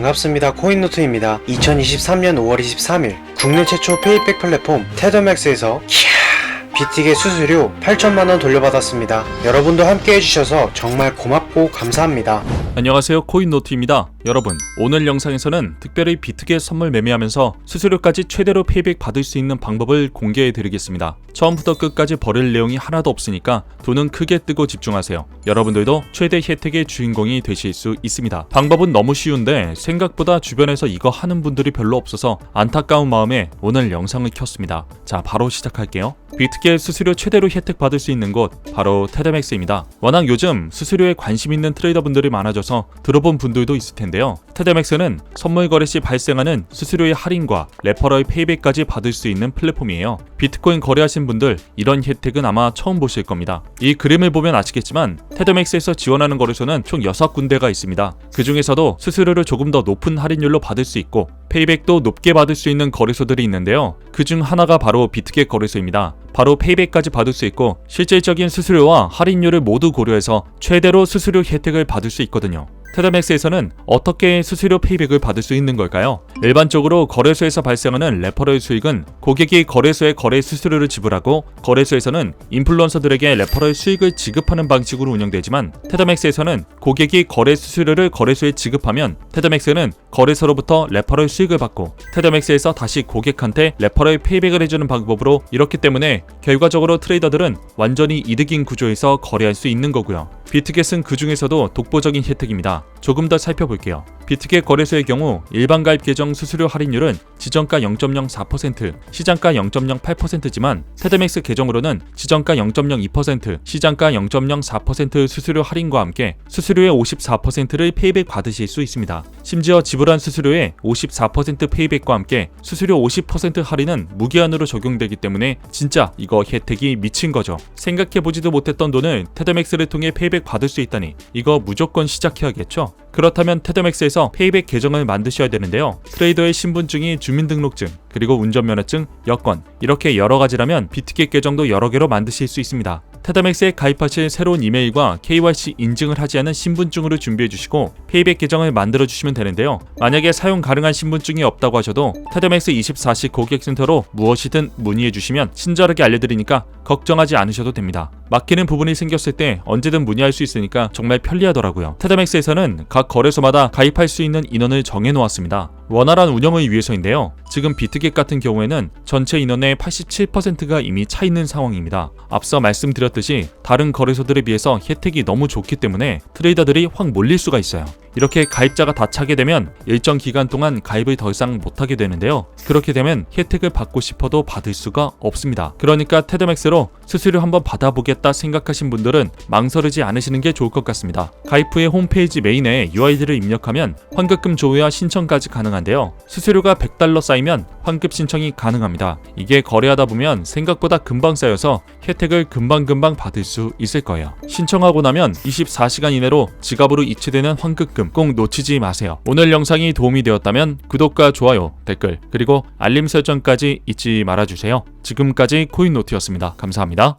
반갑습니다. 코인노트입니다. 2023년 5월 23일 국내 최초 페이백 플랫폼 테더맥스에서 비틱의 수수료 8천만원 돌려받았습니다. 여러분도 함께 해주셔서 정말 고맙고 감사합니다. 안녕하세요 코인노트입니다 여러분 오늘 영상에서는 특별히 비트겟 선물 매매하면서 수수료까지 최대로 페이백 받을 수 있는 방법을 공개해 드리겠습니다. 처음부터 끝까지 버릴 내용이 하나도 없으니까 돈은 크게 뜨고 집중하세요. 여러분들도 최대 혜택의 주인공이 되실 수 있습니다. 방법은 너무 쉬운데 생각보다 주변에서 이거 하는 분들이 별로 없어서 안타까운 마음에 오늘 영상을 켰습니다. 자 바로 시작할게요. 비트겟 수수료 최대로 혜택 받을 수 있는 곳 바로 테드맥스입니다. 워낙 요즘 수수료에 관심 있는 트레이더분들이 많아져서 들어본 분들도 있을 텐데 요. 테드맥스는 선물 거래 시 발생하는 수수료의 할인과 레퍼럴 페이백까지 받을 수 있는 플랫폼이에요. 비트코인 거래하신 분들 이런 혜택은 아마 처음 보실 겁니다. 이 그림을 보면 아시겠지만 테드맥스에서 지원하는 거래소는 총 6군데가 있습니다. 그 중에서도 수수료를 조금 더 높은 할인율로 받을 수 있고 페이백도 높게 받을 수 있는 거래소들이 있는데요. 그 중 하나가 바로 비트겟 거래소입니다. 바로 페이백까지 받을 수 있고 실질적인 수수료와 할인율을 모두 고려해서 최대로 수수료 혜택을 받을 수 있거든요. 테더맥스에서는 어떻게 수수료 페이백을 받을 수 있는 걸까요? 일반적으로 거래소에서 발생하는 레퍼럴 수익은 고객이 거래소에 거래 수수료를 지불하고 거래소에서는 인플루언서들에게 레퍼럴 수익을 지급하는 방식으로 운영되지만 테더맥스에서는 고객이 거래 수수료를 거래소에 지급하면 테더맥스는 거래소로부터 레퍼럴 수익을 받고 테더맥스에서 다시 고객한테 레퍼럴 페이백을 해주는 방법으로 이렇기 때문에 결과적으로 트레이더들은 완전히 이득인 구조에서 거래할 수 있는 거고요. 비트겟은 그 중에서도 독보적인 혜택입니다. 조금 더 살펴볼게요. 비트겟 거래소의 경우 일반 가입 계정 수수료 할인율은 지정가 0.04%, 시장가 0.08%지만 테드맥스 계정으로는 지정가 0.02%, 시장가 0.04% 수수료 할인과 함께 수수료의 54%를 페이백 받으실 수 있습니다. 심지어 지불한 수수료의 54% 페이백과 함께 수수료 50% 할인은 무기한으로 적용되기 때문에 진짜 이거 혜택이 미친 거죠. 생각해보지도 못했던 돈을 테드맥스를 통해 페이백 받을 수 있다니 이거 무조건 시작해야겠죠? 그렇다면 테드맥스에서 페이백 계정을 만드셔야 되는데요. 트레이더의 신분증이 주민등록증, 그리고 운전면허증, 여권 이렇게 여러 가지라면 비트겟 계정도 여러 개로 만드실 수 있습니다. 테드맥스에 가입하실 새로운 이메일과 KYC 인증을 하지 않은 신분증으로 준비해 주시고 페이백 계정을 만들어 주시면 되는데요. 만약에 사용 가능한 신분증이 없다고 하셔도 테드맥스 24시 고객센터로 무엇이든 문의해 주시면 친절하게 알려드리니까 걱정하지 않으셔도 됩니다. 막히는 부분이 생겼을 때 언제든 문의할 수 있으니까 정말 편리하더라고요. 테드맥스에서는 각 거래소마다 가입할 수 있는 인원을 정해 놓았습니다. 원활한 운영을 위해서인데요. 지금 비트겟 같은 경우에는 전체 인원의 87%가 이미 차 있는 상황입니다. 앞서 말씀드렸듯이 다른 거래소들에 비해서 혜택이 너무 좋기 때문에 트레이더들이 확 몰릴 수가 있어요. 이렇게 가입자가 다 차게 되면 일정 기간 동안 가입을 더 이상 못하게 되는데요. 그렇게 되면 혜택을 받고 싶어도 받을 수가 없습니다. 그러니까 테드맥스로 수수료 한번 받아보겠다 생각하신 분들은 망설이지 않으시는 게 좋을 것 같습니다. 가입 후에 홈페이지 메인에 UID를 입력하면 환급금 조회와 신청까지 가능한데요. 수수료가 100달러 쌓이면 환급 신청이 가능합니다. 이게 거래하다 보면 생각보다 금방 쌓여서 혜택을 금방금방 받을 수 있을 거예요. 신청하고 나면 24시간 이내로 지갑으로 이체되는 환급금 꼭 놓치지 마세요. 오늘 영상이 도움이 되었다면 구독과 좋아요, 댓글, 그리고 알림 설정까지 잊지 말아주세요. 지금까지 코인노트였습니다. 감사합니다.